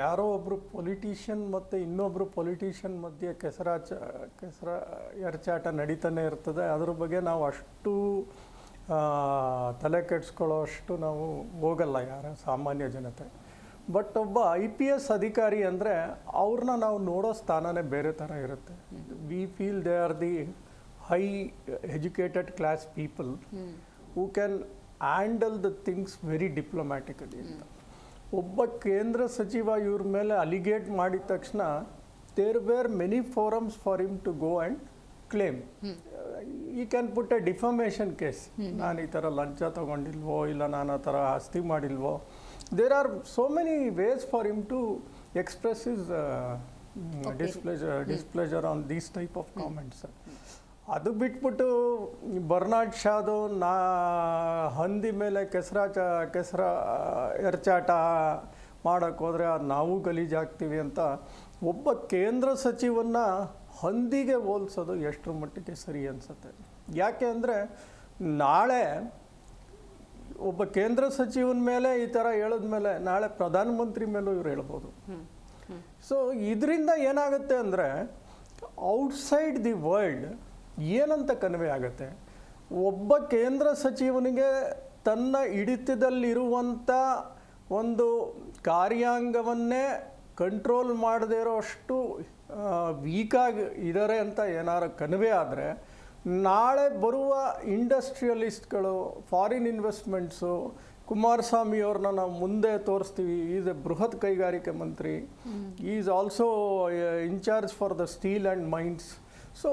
ಯಾರೋ ಒಬ್ಬರು ಪೊಲಿಟಿಷಿಯನ್ ಮತ್ತು ಇನ್ನೊಬ್ಬರು ಪೊಲಿಟಿಷಿಯನ್ ಮಧ್ಯೆ ಕೆಸರಾಚ ಕೆಸರ ಎರಚಾಟ ನಡೀತಾನೆ ಇರ್ತದೆ. ಅದ್ರ ಬಗ್ಗೆ ನಾವು ಅಷ್ಟು ತಲೆ ಕೆಡಿಸ್ಕೊಳ್ಳೋ ಅಷ್ಟು ನಾವು ಹೋಗಲ್ಲ ಯಾರ ಸಾಮಾನ್ಯ ಜನತೆ. ಬಟ್ ಒಬ್ಬ ಐ ಪಿ ಎಸ್ ಅಧಿಕಾರಿ ಅಂದರೆ ಅವ್ರನ್ನ ನಾವು ನೋಡೋ ಸ್ಥಾನನೇ ಬೇರೆ ಥರ ಇರುತ್ತೆ. We feel they are the high educated class people who can handle the things very diplomatically ಅಂತ. ಒಬ್ಬ ಕೇಂದ್ರ ಸಚಿವ ಇವ್ರ ಮೇಲೆ ಅಲಿಗೇಟ್ ಮಾಡಿದ ತಕ್ಷಣ there were many forums for him to go and claim he can put a defamation case ನಾನು ಈ ಥರ ಲಂಚ ತಗೊಂಡಿಲ್ವೋ ಇಲ್ಲ ನಾನು ಆ ಥರ ಆಸ್ತಿ ಮಾಡಿಲ್ವೋ. There are so many ways for him to express his displeasure displeasure on these type of comments ಅದು ಬಿಟ್ಬಿಟ್ಟು ಬರ್ನಾಡ್ ಶಾದು ನಾ ಹಂದಿ ಮೇಲೆ ಕೆಸರಾಚ ಕೆಸರ ಎರಚಾಟ ಮಾಡೋಕ್ಕೆ ಹೋದರೆ ಅದು ನಾವು ಗಲೀಜಾಗ್ತೀವಿ ಅಂತ ಒಬ್ಬ ಕೇಂದ್ರ ಸಚಿವನ್ನ ಹಂದಿಗೆ ಹೋಲಿಸೋದು ಎಷ್ಟರ ಮಟ್ಟಿಗೆ ಸರಿ ಅನಿಸುತ್ತೆ. ಯಾಕೆ ಅಂದರೆ ನಾಳೆ ಒಬ್ಬ ಕೇಂದ್ರ ಸಚಿವನ ಮೇಲೆ ಈ ಥರ ಹೇಳಿದ್ಮೇಲೆ ನಾಳೆ ಪ್ರಧಾನಮಂತ್ರಿ ಮೇಲೂ ಇವ್ರು ಹೇಳ್ಬೋದು. ಸೊ ಇದರಿಂದ ಏನಾಗುತ್ತೆ ಅಂದರೆ ಔಟ್ಸೈಡ್ ದಿ ವರ್ಲ್ಡ್ ಏನಂತ ಕನ್ವೆ ಆಗುತ್ತೆ? ಒಬ್ಬ ಕೇಂದ್ರ ಸಚಿವನಿಗೆ ತನ್ನ ಹಿಡಿತದಲ್ಲಿರುವಂಥ ಒಂದು ಕಾರ್ಯಾಂಗವನ್ನೇ ಕಂಟ್ರೋಲ್ ಮಾಡದೇ ಇರೋ ಅಷ್ಟು ವೀಕಾಗಿ ಇದ್ದಾರೆ ಅಂತ ಏನಾರು ಕನ್ವೆ ಆದರೆ ನಾಳೆ ಬರುವ ಇಂಡಸ್ಟ್ರಿಯಲಿಸ್ಟ್ಗಳು ಫಾರಿನ್ ಇನ್ವೆಸ್ಟ್ಮೆಂಟ್ಸು ಕುಮಾರಸ್ವಾಮಿ ಅವ್ರನ್ನ ನಾವು ಮುಂದೆ ತೋರಿಸ್ತೀವಿ ಈಸ್ ಎ ಬೃಹತ್ ಕೈಗಾರಿಕೆ ಮಂತ್ರಿ is also incharge for the steel and mines. So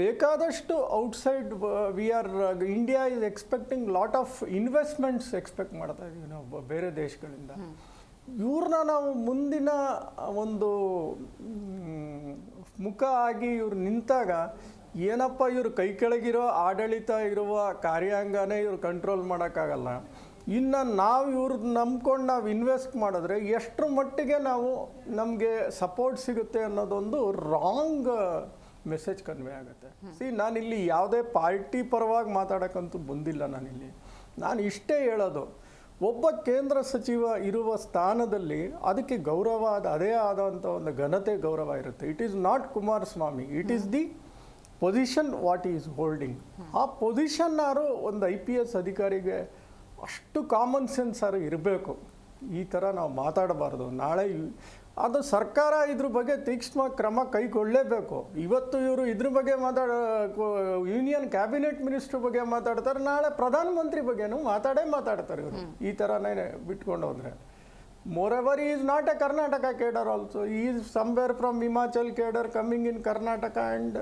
ಬೇಕಾದಷ್ಟು outside we are India is expecting lot of investments expect ಮಾಡ್ತಾ ಇದ್ದೀವಿ ನಾವು ಬೇರೆ ದೇಶಗಳಿಂದ. ಇವ್ರನ್ನ ನಾವು ಮುಂದಿನ ಒಂದು ಮುಖ ಆಗಿ ಇವ್ರು ನಿಂತಾಗ ಏನಪ್ಪ ಇವ್ರ ಕೈ ಕೆಳಗಿರೋ ಆಡಳಿತ ಇರುವ ಕಾರ್ಯಾಂಗನೇ ಇವ್ರು ಕಂಟ್ರೋಲ್ ಮಾಡೋಕ್ಕಾಗಲ್ಲ. ಇನ್ನು ನಾವು ಇವ್ರದ್ದು ನಂಬ್ಕೊಂಡು ನಾವು ಇನ್ವೆಸ್ಟ್ ಮಾಡಿದ್ರೆ ಎಷ್ಟರ ಮಟ್ಟಿಗೆ ನಾವು ನಮಗೆ ಸಪೋರ್ಟ್ ಸಿಗುತ್ತೆ ಅನ್ನೋದೊಂದು ರಾಂಗ್ ಮೆಸೇಜ್ ಕನ್ವೆ ಆಗುತ್ತೆ. ಸಿ ನಾನಿಲ್ಲಿ ಯಾವುದೇ ಪಾರ್ಟಿ ಪರವಾಗಿ ಮಾತಾಡೋಕ್ಕಂತೂ ಬಂದಿಲ್ಲ ನಾನಿಲ್ಲಿ. ನಾನು ಇಷ್ಟೇ ಹೇಳೋದು, ಒಬ್ಬ ಕೇಂದ್ರ ಸಚಿವ ಇರುವ ಸ್ಥಾನದಲ್ಲಿ ಅದಕ್ಕೆ ಗೌರವ ಆದ, ಅದೇ ಆದಂಥ ಒಂದು ಘನತೆ ಗೌರವ ಇರುತ್ತೆ. It is not Kumaraswamy it is the position what is holding ಆ ಪೊಸಿಷನ್ನಾರು ಒಂದು ಐ ಪಿ ಎಸ್ ಅಧಿಕಾರಿಗೆ ಅಷ್ಟು ಕಾಮನ್ ಸೆನ್ಸ್ ಆರು ಇರಬೇಕು. ಈ ಥರ ನಾವು ಮಾತಾಡಬಾರ್ದು. ನಾಳೆ ಅದು ಸರ್ಕಾರ ಇದ್ರ ಬಗ್ಗೆ ತೀಕ್ಷ್ಣ ಕ್ರಮ ಕೈಗೊಳ್ಳಲೇಬೇಕು ಇವತ್ತು ಇವರು ಇದ್ರ ಬಗ್ಗೆ ಮಾತಾಡ ಯೂನಿಯನ್ ಕ್ಯಾಬಿನೆಟ್ ಮಿನಿಸ್ಟರ್ ಬಗ್ಗೆ ಮಾತಾಡ್ತಾರೆ ನಾಳೆ ಪ್ರಧಾನಮಂತ್ರಿ ಬಗ್ಗೆನೂ ಮಾತಾಡೇ ಮಾತಾಡ್ತಾರೆ ಇವರು. ಈ ಥರನೇ ಬಿಟ್ಕೊಂಡು ಹೋದ್ರೆ. Ever is not a Karnataka cadre also is somewhere from Himachal cadre coming in Karnataka and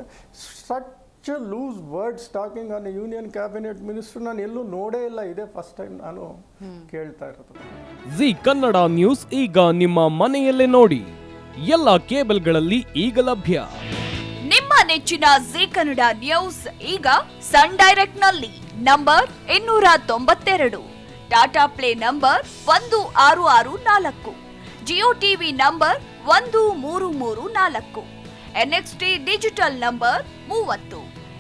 such loose words talking on union cabinet minister ನಾನು ಎಲ್ಲೂ ನೋಡೇ ಇಲ್ಲ. ಇದೇ ಫಸ್ಟ್ ಟೈಮ್ ನಾನು ಕೇಳ್ತಾ ಇರೋದು. ಜಿ ಕನ್ನಡ ನ್ಯೂಸ್ ಈಗ ನಿಮ್ಮ ಮನೆಯಲ್ಲೇ ನೋಡಿ. ಎಲ್ಲ ಕೇಬಲ್ಗಳಲ್ಲಿ ಈಗ ಲಭ್ಯ. ನಿಮ್ಮ ನೆಚ್ಚಿನ ಜಿ ಕನ್ನಡ ನ್ಯೂಸ್ ಈಗ ಸನ್ ಡೈರೆಕ್ಟ್ನಲ್ಲಿ ನಂಬರ್ ಇನ್ನೂರ ತೊಂಬತ್ತೆರಡು ಟಾಟಾ ಪ್ಲೇ ನಂಬರ್ ಒಂದು ಆರು ಆರು ನಾಲ್ಕು. ಜಿಯೋ ಟಿವಿ ನಂಬರ್ ಒಂದು ಮೂರು ಮೂರು ನಾಲ್ಕು. ಎನ್ಎಕ್ಸ್ಟಿ ಡಿಜಿಟಲ್ ನಂಬರ್ ಮೂವತ್ತು.